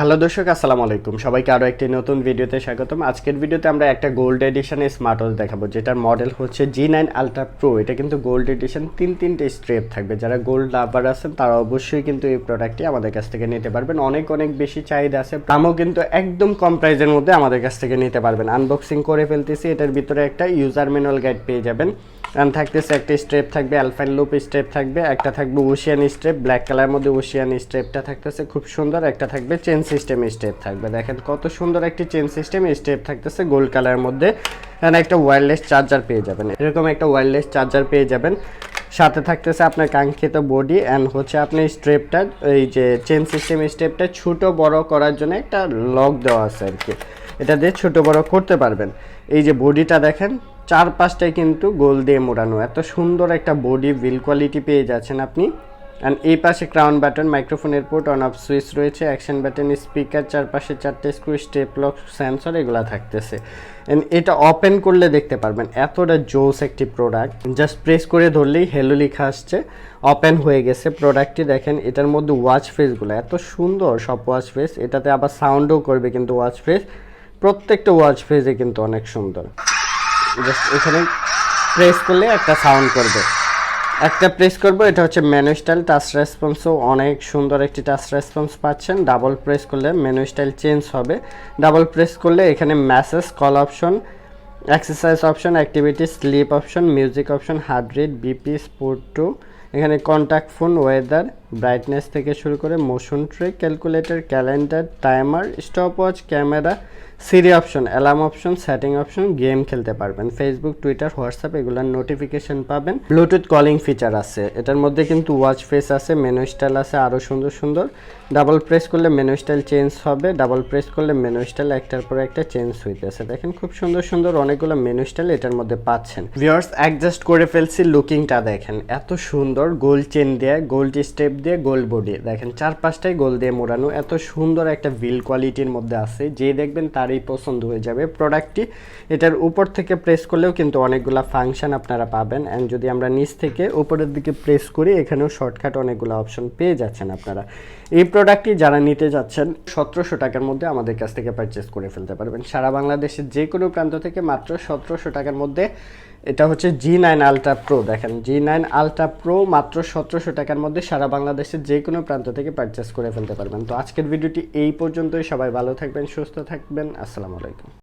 Hello দর্শক, আসসালামু আলাইকুম। সবাইকে আরও একটি নতুন ভিডিওতে স্বাগতম। আজকের ভিডিওতে আমরা একটা গোল্ড এডিশনের স্মার্ট ওয়াচ দেখাবো, যেটার মডেল হচ্ছে জি নাইন আলট্রা প্রো এটা কিন্তু গোল্ড এডিশন তিন তিনটে স্ট্রেপ থাকবে। যারা গোল্ড লাভার আছেন, তারা অবশ্যই কিন্তু এই প্রোডাক্টটি আমাদের কাছ থেকে নিতে পারবেন। অনেক অনেক বেশি চাহিদা আছে, দামও কিন্তু একদম কম প্রাইসের মধ্যে আমাদের কাছ থেকে নিতে পারবেন। আনবক্সিং করে ফেলতেছি, এটার ভিতরে একটা ইউজার ম্যানুয়াল গাইড পেয়ে যাবেন। অ্যান্ড থাকতেছে একটা স্ট্রেপ থাকবে অ্যালফাইন লুপ স্ট্রেপ থাকবে, একটা থাকবে ওশিয়ান স্ট্রেপ ব্ল্যাক কালার মধ্যে ওশিয়ান স্ট্রেপটা থাকতেছে খুব সুন্দর। একটা থাকবে চেন সিস্টেম স্টেপ থাকবে। দেখেন কত সুন্দর একটি চেন সিস্টেম স্টেপ থাকতেছে গোল্ড কালারের মধ্যে। অ্যান্ড একটা ওয়্যারলেস চার্জার পেয়ে যাবেন। এরকম একটা ওয়্যারলেস চার্জার পেয়ে যাবেন। সাথে থাকতেছে আপনার কাঙ্ক্ষিত বডি অ্যান্ড হচ্ছে আপনি স্ট্রেপটা এই যে চেন সিস্টেম স্টেপটা ছোট বড় করার জন্য একটা লক দেওয়া আছে আর কি। এটা দিয়ে ছোট বড় করতে পারবেন। এই যে বডিটা দেখেন চারপাশটাই কিন্তু গোল দিয়ে মোড়ানো। এত সুন্দর একটা বডি বিল কোয়ালিটি পেয়ে যাচ্ছেন আপনি। অ্যান্ড এই পাশে ক্রাউন বাটন মাইক্রোফোনের পোর্ট অন অফ সুইচ রয়েছে অ্যাকশন বাটন স্পিকার চারপাশে চারটে স্ক্রু স্টেপ লক সেন্সর এগুলো থাকতেছে। অ্যান্ড এটা ওপেন করলে দেখতে পারবেন, এতটা জোস একটি প্রোডাক্ট জাস্ট প্রেস করে ধরলেই হেলো লেখা আসছে। ওপেন হয়ে গেছে প্রোডাক্টটি দেখেন, এটার মধ্যে ওয়াচ ফেসগুলো এত সুন্দর সব ওয়াচ ফেস এটাতে আবার সাউন্ডও করবে কিন্তু ওয়াচ ফেস প্রত্যেকটা ওয়াচ ফেসে কিন্তু অনেক সুন্দর। জাস্ট এখানে প্রেস করলে একটা সাউন্ড করবে। একটা প্রেস করব, এটা হচ্ছে মেনু স্টাইল টাচ রেসপন্সও অনেক সুন্দর একটি টাচ রেসপন্স পাচ্ছেন। ডাবল প্রেস করলে মেনু স্টাইল চেঞ্জ হবে। ডাবল প্রেস করলে এখানে message call option exercise option activity sleep option music option heart rate BP sport two এখানে কন্ট্যাক্ট ফোন ওয়েদার ব্রাইটনেস থেকে শুরু করে motion track calculator, calendar, timer stopwatch camera Siri option, alarm option, setting option, game খেলতে পারবেন। Facebook Twitter WhatsApp এগুলোর notification পাবেন। Bluetooth calling feature আছে। এটার মধ্যে কিন্তু ওয়াচ ফেস আছে মেনু স্টাইল আছে আরও সুন্দর সুন্দর। ডাবল প্রেস করলে মেনু স্টাইল চেঞ্জ হবে। ডাবল প্রেস করলে মেনু স্টাইল একটার পর একটা চেঞ্জ হইতেছে। দেখেন খুব সুন্দর সুন্দর অনেকগুলো মেনু স্টাইল এটার মধ্যে পাচ্ছেন। ভিউয়ার্স অ্যাডজাস্ট করে ফেলছি লুকিংটা দেখেন। এত সুন্দর গোল চেন দিয়ে গোল্ড স্টেপ দিয়ে গোল বডি দেখেন চার পাঁচটাই গোল দিয়ে মোড়ানো। এত সুন্দর একটা ভিল কোয়ালিটির মধ্যে আছে। যে দেখবেন তারই পছন্দ হয়ে যাবে। প্রোডাক্টটি এটার উপর থেকে প্রেস করলেও কিন্তু অনেকগুলা ফাংশন আপনারা পাবেন। অ্যান্ড যদি আমরা নিচ থেকে উপরের দিকে প্রেস করি, এখানেও শর্টকাট অনেকগুলো অপশন পেয়ে যাচ্ছেন আপনারা। এই প্রোডাক্টটি যারা নিতে যাচ্ছেন, সতেরোশো টাকার মধ্যে আমাদের কাছ থেকে পারচেস করে ফেলতে পারবেন। সারা বাংলাদেশের যে কোনো প্রান্ত থেকে মাত্র সতেরোশো টাকার মধ্যে এটা হচ্ছে জি নাইন আলট্রা প্রো দেখেন। জি নাইন আলট্রা প্রো মাত্র সতেরোশো টাকার মধ্যে সারা বাংলাদেশের যে কোনো প্রান্ত থেকে পারচেস করে ফেলতে পারবেন। তো আজকের ভিডিওটি এই পর্যন্তই। সবাই ভালো থাকবেন, সুস্থ থাকবেন। আসসালামু আলাইকুম।